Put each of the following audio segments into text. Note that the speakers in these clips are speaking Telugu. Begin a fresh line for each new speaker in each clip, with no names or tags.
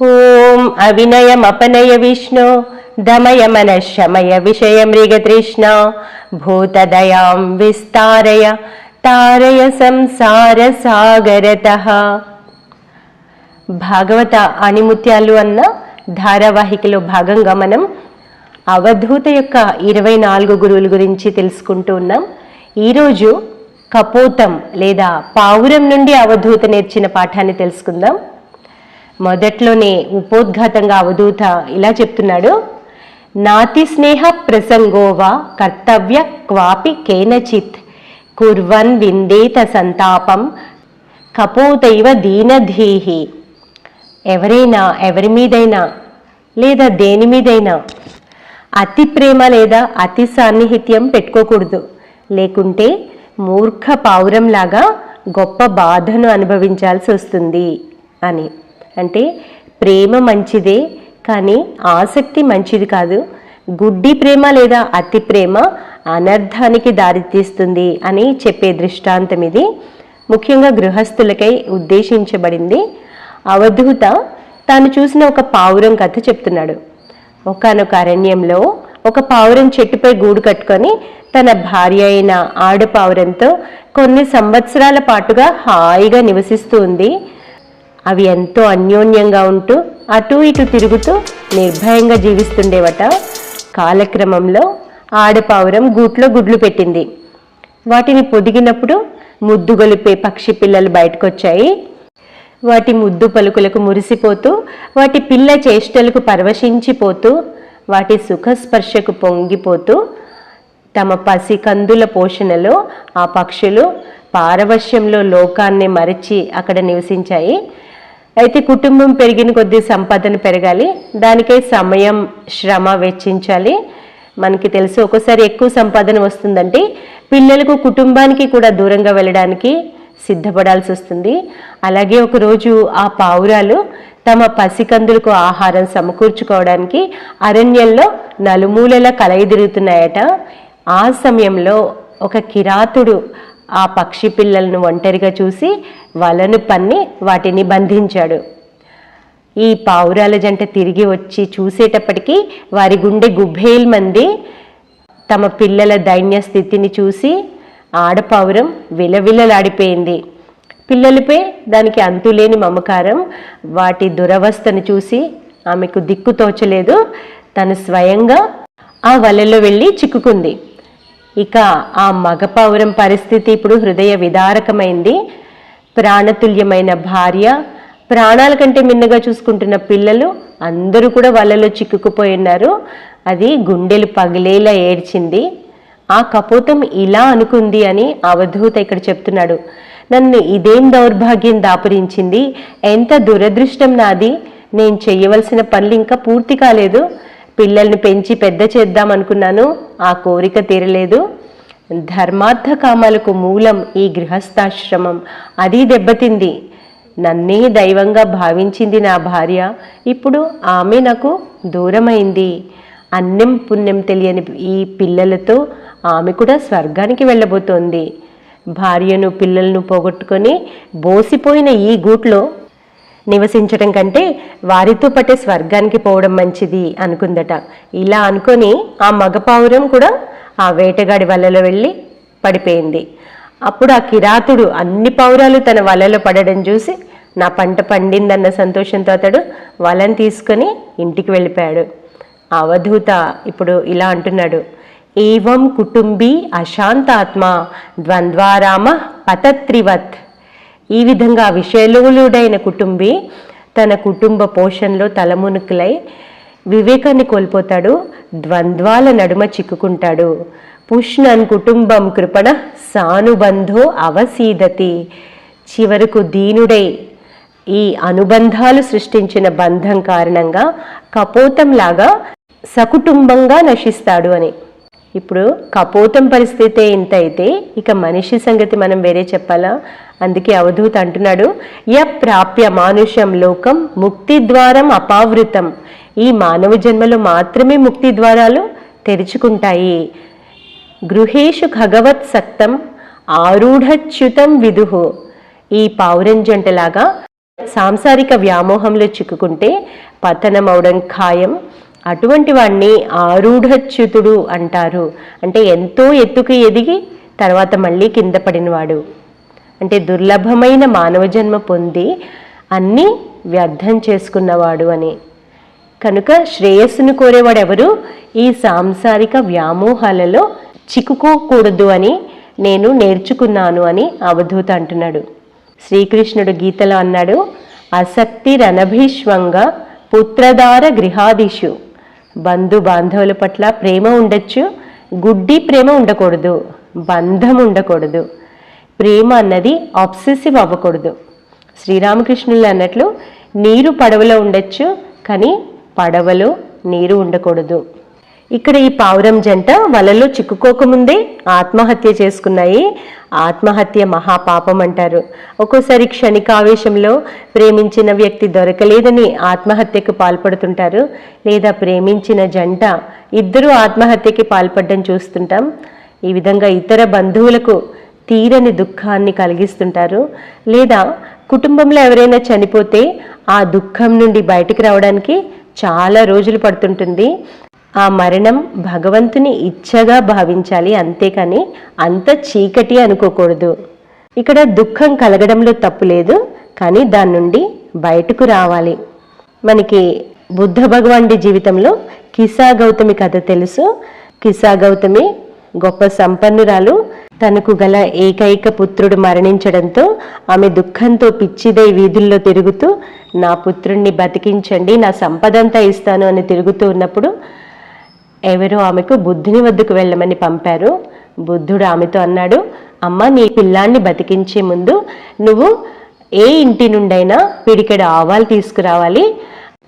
ఓం అవినయమపనయ విష్ణు దమయ మనశమయ విషయ మృగతృష్ణ భూతదయాం విస్తారయ తారయ సంసార సాగరత భాగవత అణిముత్యాలు అన్న ధారావాహికలో భాగంగా మనం అవధూత యొక్క ఇరవై నాలుగు గురువుల గురించి తెలుసుకుంటూ ఉన్నాం. ఈరోజు కపోతం లేదా పావురం నుండి అవధూత నేర్చిన పాఠాన్ని తెలుసుకుందాం. మొదట్లోనే ఉపోద్ఘాతంగా అవధూత ఇలా చెప్తున్నాడు. నాతి స్నేహ ప్రసంగోవా కర్తవ్య క్వాపి కేనచిత్ కుర్వన్ విందేత సంతాపం కపోతైవ దీనధీహి. ఎవరైనా ఎవరి మీదైనా లేదా దేని మీదైనా అతి ప్రేమ లేదా అతి సాన్నిహిత్యం పెట్టుకోకూడదు. లేకుంటే మూర్ఖ పావురంలాగా గొప్ప బాధను అనుభవించాల్సి వస్తుంది అని. అంటే ప్రేమ మంచిదే కానీ ఆసక్తి మంచిది కాదు. గుడ్డి ప్రేమ లేదా అతి ప్రేమ అనర్థానికి దారితీస్తుంది అని చెప్పే దృష్టాంతం ఇది. ముఖ్యంగా గృహస్థులకై ఉద్దేశించబడింది. అవధూత తాను చూసిన ఒక పావురం కథ చెప్తున్నాడు. ఒకనొక అరణ్యంలో ఒక పావురం చెట్టుపై గూడు కట్టుకొని తన భార్య అయిన ఆడపావురంతో కొన్ని సంవత్సరాల పాటుగా హాయిగా నివసిస్తూ ఉంది. అవి ఎంతో అన్యోన్యంగా ఉంటూ అటు ఇటు తిరుగుతూ నిర్భయంగా జీవిస్తుండేవట. కాలక్రమంలో ఆడపావురం గూట్లో గుడ్లు పెట్టింది. వాటిని పొదిగినప్పుడు ముద్దు గొలిపే పక్షి పిల్లలు బయటకొచ్చాయి. వాటి ముద్దు పలుకులకు మురిసిపోతూ వాటి పిల్ల చేష్టలకు పరవశించిపోతూ వాటి సుఖస్పర్శకు పొంగిపోతూ తమ పసి కందుల పోషణలో ఆ పక్షులు పారవశ్యంలో లోకాన్ని మరచి అక్కడ నివసించాయి. అయితే కుటుంబం పెరిగిన కొద్దీ సంపాదన పెరగాలి. దానికై సమయం శ్రమ వెచ్చించాలి. మనకి తెలుసు ఒక్కోసారి ఎక్కువ సంపాదన వస్తుందంటే పిల్లలకు కుటుంబానికి కూడా దూరంగా వెళ్ళడానికి సిద్ధపడాల్సి వస్తుంది. అలాగే ఒకరోజు ఆ పావురాలు తమ పసికందులకు ఆహారం సమకూర్చుకోవడానికి అరణ్యంలో నలుమూలల కలయి తిరుగుతున్నాయట. ఆ సమయంలో ఒక కిరాతుడు ఆ పక్షి పిల్లలను ఒంటరిగా చూసి వలను పన్ని వాటిని బంధించాడు. ఈ పావురాల జంట తిరిగి వచ్చి చూసేటప్పటికీ వారి గుండె గుబ్బేల్మంది తమ పిల్లల దైన్య స్థితిని చూసి ఆడపావురం విలవిలలాడిపోయింది. పిల్లలపై దానికి అంతులేని మమకారం వాటి దురవస్థను చూసి ఆమెకు దిక్కు తోచలేదు. తను స్వయంగా ఆ వలలో వెళ్ళి చిక్కుకుంది. ఇక ఆ మగపావురం పరిస్థితి ఇప్పుడు హృదయ విదారకమైంది. ప్రాణతుల్యమైన భార్య ప్రాణాల కంటే మిన్నగా చూసుకుంటున్న పిల్లలు అందరూ కూడా వలలో చిక్కుకుపోయి ఉన్నారు. అది గుండెలు పగిలేలా ఏడ్చింది. ఆ కపోతం ఇలా అనుకుంది అని అవధూత ఇక్కడ చెప్తున్నాడు. నన్ను ఇదేం దౌర్భాగ్యం దాపురించింది? ఎంత దురదృష్టం నాది? నేను చేయవలసిన పనులు ఇంకా పూర్తి కాలేదు. పిల్లల్ని పెంచి పెద్ద చేద్దాం అనుకున్నాను. ఆ కోరిక తీరలేదు. ధర్మార్థ కామాలకు మూలం ఈ గృహస్థాశ్రమం. అది దెబ్బతింది. నన్నే దైవంగా భావించింది నా భార్య. ఇప్పుడు ఆమె నాకు దూరమైంది. అన్నం పుణ్యం తెలియని ఈ పిల్లలతో ఆమె కూడా స్వర్గానికి వెళ్ళబోతోంది. భార్యను పిల్లలను పోగొట్టుకొని బోసిపోయిన ఈ గూట్లో నివసించడం కంటే వారితో పట్టే స్వర్గానికి పోవడం మంచిది అనుకుందట. ఇలా అనుకొని ఆ మగపావురం కూడా ఆ వేటగాడి వలలో వెళ్ళి పడిపోయింది. అప్పుడు ఆ కిరాతుడు అన్ని పావురాలు తన వలలో పడడం చూసి నా పంట పండిందన్న సంతోషంతో అతడు వలను తీసుకొని ఇంటికి వెళ్ళిపోయాడు. అవధూత ఇప్పుడు ఇలా అంటున్నాడు ఏవం కుటుంబీ అశాంతాత్మ ద్వంద్వారామ పతత్రివత్. ఈ విధంగా విషయలోలుడైన కుటుంబి తన కుటుంబ పోషణలో తలమునుకులై వివేకాన్ని కోల్పోతాడు ద్వంద్వాల నడుమ చిక్కుకుంటాడు. పుష్ణన్ కుటుంబం కృపణ సానుబంధో అవసీదతి. చివరకు దీనుడై ఈ అనుబంధాలు సృష్టించిన బంధం కారణంగా కపోతంలాగా సకుటుంబంగా నశిస్తాడు అని. ఇప్పుడు కపోతం పరిస్థితి ఇంత అయితే ఇక మనిషి సంగతి మనం వేరే చెప్పాలా? అందుకే అవధూత అంటున్నాడు య ప్రాప్య మానుష్యం లోకం ముక్తి ద్వారం అపావృతం. ఈ మానవ జన్మలో మాత్రమే ముక్తి ద్వారాలు తెరుచుకుంటాయి. గృహేషు భగవత్ సక్తం ఆరూఢచ్యుతం విదుహు. ఈ పావురం జంటలాగా సాంసారిక వ్యామోహంలో చిక్కుకుంటే పతనం అవడం ఖాయం అటువంటి వాడిని ఆరూఢచ్యుతుడు అంటారు. అంటే ఎంతో ఎత్తుకు ఎదిగి తర్వాత మళ్ళీ కింద పడినవాడు. అంటే దుర్లభమైన మానవ జన్మ పొంది అన్నీ వ్యర్థం చేసుకున్నవాడు అని. కనుక శ్రేయస్సును కోరేవాడు ఎవరు ఈ సాంసారిక వ్యామోహాలలో చిక్కుకోకూడదు అని నేను నేర్చుకున్నాను అని అవధూత అంటున్నాడు. శ్రీకృష్ణుడు గీతలో అన్నాడు అసక్తి రణభీష్వంగా పుత్రధార గృహాదిషు. బంధు బాంధవుల పట్ల ప్రేమ ఉండొచ్చు గుడ్డి ప్రేమ ఉండకూడదు బంధం ఉండకూడదు. ప్రేమ అన్నది ఆబ్సెసివ్ అవ్వకూడదు. శ్రీరామకృష్ణులు అన్నట్లు నీరు పడవలో ఉండొచ్చు కానీ పడవలో నీరు ఉండకూడదు. ఇక్కడ ఈ పావురం జంట వలలో చిక్కుకోకముందే ఆత్మహత్య చేసుకున్నాయి. ఆత్మహత్య మహాపాపం అంటారు. ఒక్కోసారి క్షణికావేశంలో ప్రేమించిన వ్యక్తి దొరకలేదని ఆత్మహత్యకు పాల్పడుతుంటారు. లేదా ప్రేమించిన జంట ఇద్దరూ ఆత్మహత్యకి పాల్పడడం చూస్తుంటాం. ఈ విధంగా ఇతర బంధువులకు తీరని దుఃఖాన్ని కలిగిస్తుంటారు. లేదా కుటుంబంలో ఎవరైనా చనిపోతే ఆ దుఃఖం నుండి బయటికి రావడానికి చాలా రోజులు పడుతుంటుంది. ఆ మరణం భగవంతుని ఇచ్చగా భావించాలి అంతేకాని అంత చీకటి అనుకోకూడదు. ఇక్కడ దుఃఖం కలగడంలో తప్పు లేదు కానీ దాని నుండి బయటకు రావాలి. మనకి బుద్ధ భగవానుడి జీవితంలో కిసా గౌతమి కథ తెలుసు. కిసా గౌతమి గొప్ప సంపన్నురాలు. తనకు గల ఏకైక పుత్రుడు మరణించడంతో ఆమె దుఃఖంతో పిచ్చిదై వీధుల్లో తిరుగుతూ నా పుత్రుణ్ణి బతికించండి నా సంపదంతా ఇస్తాను అని తిరుగుతూ ఉన్నప్పుడు ఎవరో ఆమెకు బుద్ధుని వద్దకు వెళ్ళమని పంపారు. బుద్ధుడు ఆమెతో అన్నాడు అమ్మ నీ పిల్లాన్ని బతికించే ముందు నువ్వు ఏ ఇంటి నుండైనా పిడికెడు ఆవాలు తీసుకురావాలి.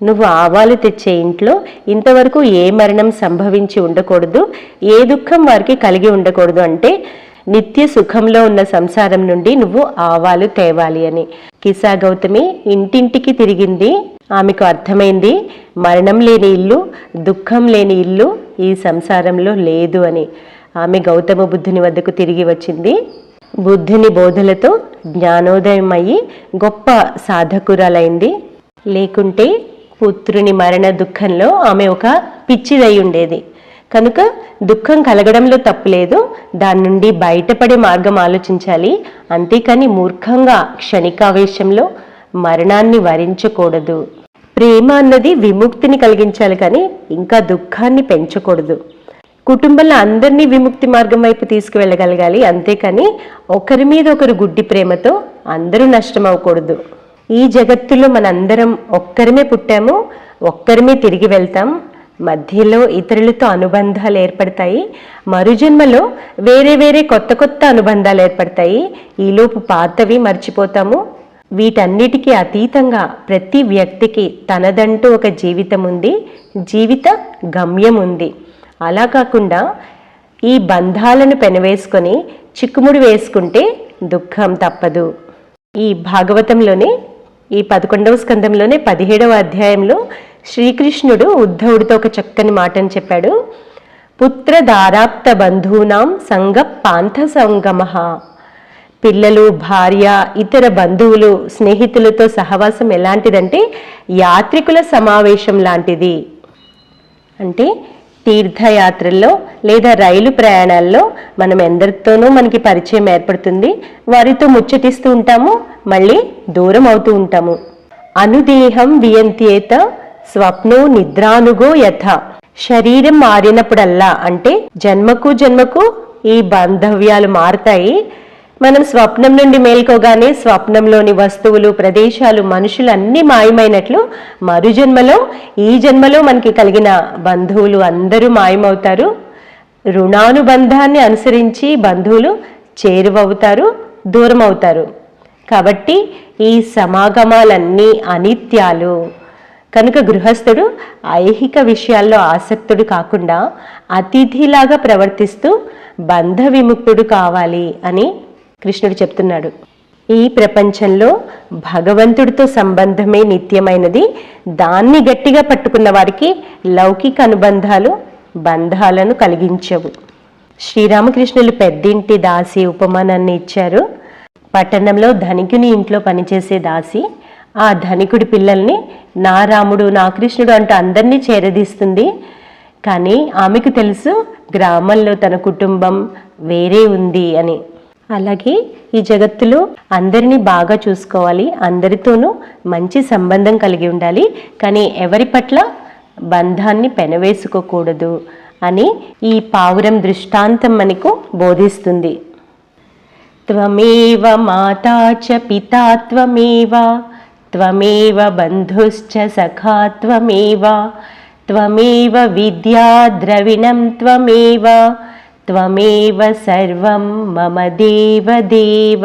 నువ్వు ఆవాలు తెచ్చే ఇంట్లో ఇంతవరకు ఏ మరణం సంభవించి ఉండకూడదు. ఏ దుఃఖం వారికి కలిగి ఉండకూడదు అంటే నిత్య సుఖంలో ఉన్న సంసారం నుండి నువ్వు ఆవాలు తేవాలి అని. కిసా గౌతమి ఇంటింటికి తిరిగింది. ఆమెకు అర్థమైంది మరణం లేని ఇల్లు దుఃఖం లేని ఇల్లు ఈ సంసారంలో లేదు అని. ఆమె గౌతమ బుద్ధుని వద్దకు తిరిగి వచ్చింది. బుద్ధుని బోధలతో జ్ఞానోదయం అయ్యి గొప్ప సాధకురాలైంది. లేకుంటే పుత్రుని మరణ దుఃఖంలో ఆమె ఒక పిచ్చిదై ఉండేది. కనుక దుఃఖం కలగడంలో తప్పులేదు దాని నుండి బయటపడే మార్గం ఆలోచించాలి. అంతేకాని మూర్ఖంగా క్షణికావేశంలో మరణాన్ని వరించకూడదు. ప్రేమ అన్నది విముక్తిని కలిగించాలి కానీ ఇంకా దుఃఖాన్ని పెంచకూడదు. కుటుంబంలో అందరినీ విముక్తి మార్గం వైపు తీసుకువెళ్ళగలగాలి. అంతేకాని ఒకరి మీద ఒకరు గుడ్డి ప్రేమతో అందరూ నష్టం అవ్వకూడదు ఈ జగత్తులో మనందరం ఒక్కరిమే పుట్టాము ఒక్కరిమే తిరిగి వెళ్తాం. మధ్యలో ఇతరులతో అనుబంధాలు ఏర్పడతాయి మరుజన్మలో వేరే వేరే కొత్త కొత్త అనుబంధాలు ఏర్పడతాయి. ఈలోపు పాతవి మర్చిపోతాము. వీటన్నిటికీ అతీతంగా ప్రతి వ్యక్తికి తనదంటూ ఒక జీవితం ఉంది జీవిత గమ్యం ఉంది. అలా కాకుండా ఈ బంధాలను పెనవేసుకొని చిక్కుముడి వేసుకుంటే దుఃఖం తప్పదు. ఈ భాగవతంలోనే ఈ పదకొండవ స్కందంలోనే పదిహేడవ అధ్యాయంలో శ్రీకృష్ణుడు ఉద్ధవుడితో ఒక చక్కని మాటను చెప్పాడు. పుత్ర దారాప్త బంధూనాం సంగ పాంథ సంగమ. పిల్లలు భార్య ఇతర బంధువులు స్నేహితులతో సహవాసం ఎలాంటిదంటే యాత్రికుల సమావేశం లాంటిది. అంటే తీర్థయాత్రల్లో లేదా రైలు ప్రయాణాల్లో మనం ఎందరితోనూ మనకి పరిచయం ఏర్పడుతుంది. వారితో ముచ్చటిస్తూ ఉంటాము మళ్ళీ దూరం అవుతూ ఉంటాము. అనుదేహం వియంత్యేత స్వప్నో నిద్రానుగో యథ. శరీరం మారినప్పుడల్లా అంటే జన్మకు జన్మకు ఈ బాంధవ్యాలు మారతాయి. మనం స్వప్నం నుండి మేల్కోగానే స్వప్నంలోని వస్తువులు ప్రదేశాలు మనుషులు అన్నీ మాయమైనట్లు మరుజన్మలో ఈ జన్మలో మనకి కలిగిన బంధువులు అందరూ మాయమవుతారు. రుణానుబంధాన్ని అనుసరించి బంధువులు చేరువవుతారు దూరం అవుతారు కాబట్టి ఈ సమాగమాలన్నీ అనిత్యాలు. కనుక గృహస్థుడు ఐహిక విషయాల్లో ఆసక్తుడు కాకుండా అతిథిలాగా ప్రవర్తిస్తూ బంధ విముక్తుడు కావాలి అని కృష్ణుడు చెప్తున్నాడు. ఈ ప్రపంచంలో భగవంతుడితో సంబంధమే నిత్యమైనది. దాన్ని గట్టిగా పట్టుకున్న వారికి లౌకిక అనుబంధాలు బంధాలను కలిగించవు. శ్రీరామకృష్ణులు పెద్దింటి దాసి ఉపమానాన్ని ఇచ్చారు. పట్టణంలో ధనికుని ఇంట్లో పనిచేసే దాసి ఆ ధనికుడి పిల్లల్ని నా రాముడు నా కృష్ణుడు అంటూ అందరినీ చేరదీస్తుంది. కానీ ఆమెకు తెలుసు గ్రామంలో తన కుటుంబం వేరే ఉంది అని. అలాగే ఈ జగత్తులో అందరినీ బాగా చూసుకోవాలి అందరితోనూ మంచి సంబంధం కలిగి ఉండాలి కానీ ఎవరి పట్ల బంధాన్ని పెనవేసుకోకూడదు అని ఈ పావురం దృష్టాంతం మనకు బోధిస్తుంది. త్వమేవ మాతా చ పితా త్వమేవ త్వమేవ బంధుశ్చ సఖా త్వమేవ. త్వమేవ విద్యా ద్రవిణం త్వమేవ. త్వమేవ సర్వం మమ దేవ దేవ.